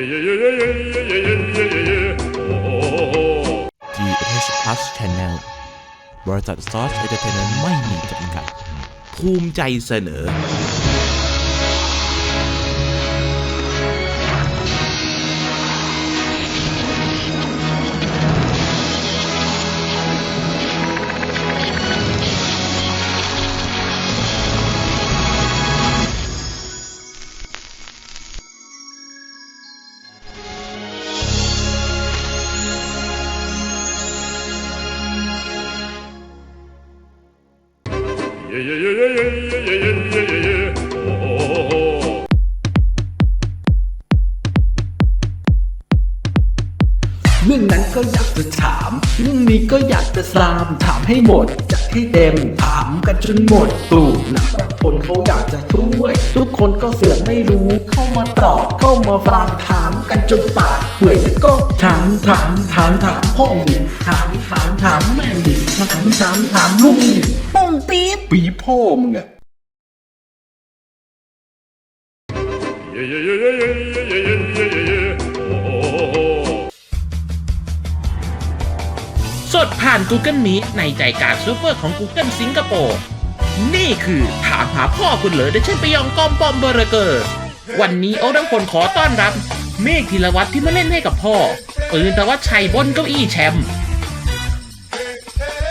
TH Plus Channel บริษัทซอสเอเจนเทนไม่มีจำกัด ภูมิใจเสนอ เรื่องนั้นก็อยากจะถาม เรื่องนี้ก็อยากจะสาม ถามให้หมดจัดให้เต็ม ถามกันจนหมดตูดนะบางคนเขาอยากจะช่วย ทุกคนก็เสือกไม่รู้ เข้ามาตอบ เข้ามาฟังถามกันจนป ถามถามถามถามพ่อดิถามถามถามแม่ดิถามถามถามลูกดิป้องปี๊บปีพ่อมึงอะสดผ่าน Google Meet ในใจกลางซูเปอร์ของ Google สิงคโปร์ นี่คือถามหาพ่อคุณเหรอเดชเช่นไปยองกอมปอมเบอร์เกอร์ วันนี้โอ๊ตน้ำพลขอต้อนรับ เมฆธีรวัตรที่มาเล่นให้กับพ่อ ปืนตวัชชัยบนเก้าอี้แชมป์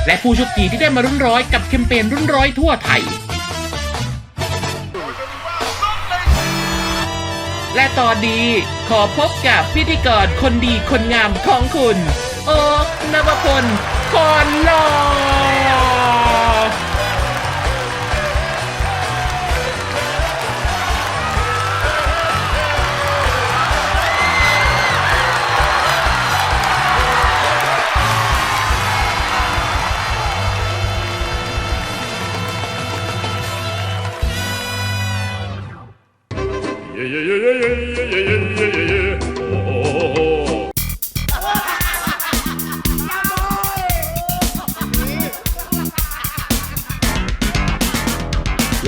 และผู้โชคดีที่ได้มารุ่นร้อยกับแคมเปญรุ่นร้อยทั่วไทย และตอนนี้ขอพบกับพิธีกรคนดีคนงามของคุณ โอ๊คนภพลคอน หล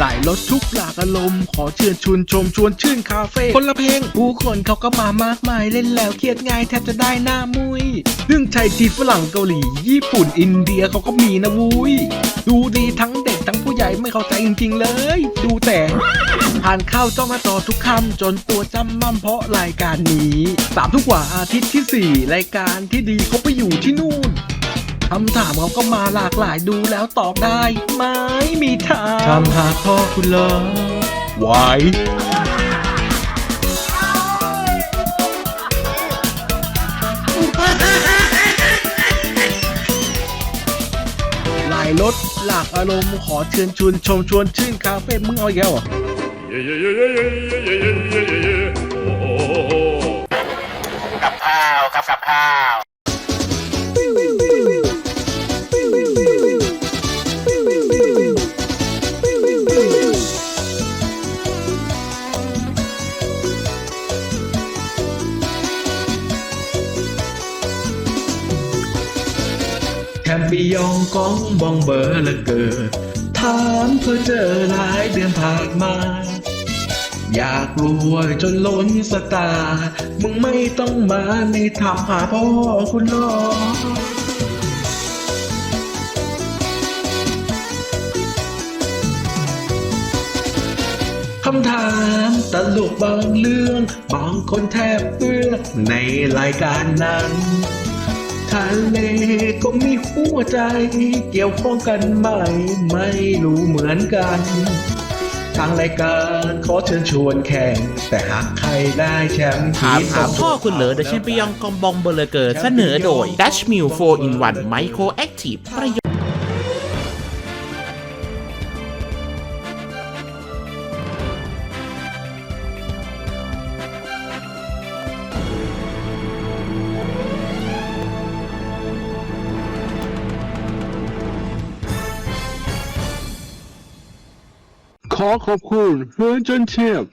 ายรถทุกหลากอารมณ์ ขอเชิญชวนชมชวนชื่นคาเฟ่คนละเพลง ผู้คนเขาก็มามากมายเล่นแล้วเครียดง่ายแทบจะได้หน้ามุยเรื่องไทยจีนฝรั่งเกาหลี ญี่ปุ่นอินเดียเขาก็มีนะวุ้ยดูดีทั้งเด็กทั้งผู้ใหญ่ไม่เข้าใจจริงๆเลย ดูแต่ ผ่านเข้าจ้องมาต่อทุกคำจนตัวจำมั่มเพราะรายการนี้สามทุกกว่าอาทิตย์ที่สี่รายการที่ดีเขาไปอยู่ที่นู่นคำถามเขาก็มาหลากหลายดูแล้วตอบได้ไหมมีทางทำหาพ่อคุณเหรอไหวหลายรถหลากอารมณ์ขอเชิญชวนชมชวนชื่นคาเฟ่มึงเอาอีกแล้วเหรอ กับข้าวครับกับข้าวแคมปิยองกองบองเบอร์ละเกิดถามเพื่อเจอหลายเดือนผ่านมา อยากรวยจนล้นสตาร์มึงไม่ต้องมาในถามหาพ่อคุณหรอกคำถามตลกบางเรื่องบางคนแทบเอื้อในรายการนั้นทะเลก็มีหัวใจ เกี่ยวข้องกันไหม ไม่รู้เหมือนกัน ทางรายการขอเชิญชวนแข่ง แต่หากใครได้แชมป์ถามหาพ่อคุณเหรอเดชเช่นไปยองกอมบองเบอร์เกอร์เสนอโดย Dutch Mill 4 in 1 Micro Active ประโย ขอขอบคุณเพื่อนจนเทียบ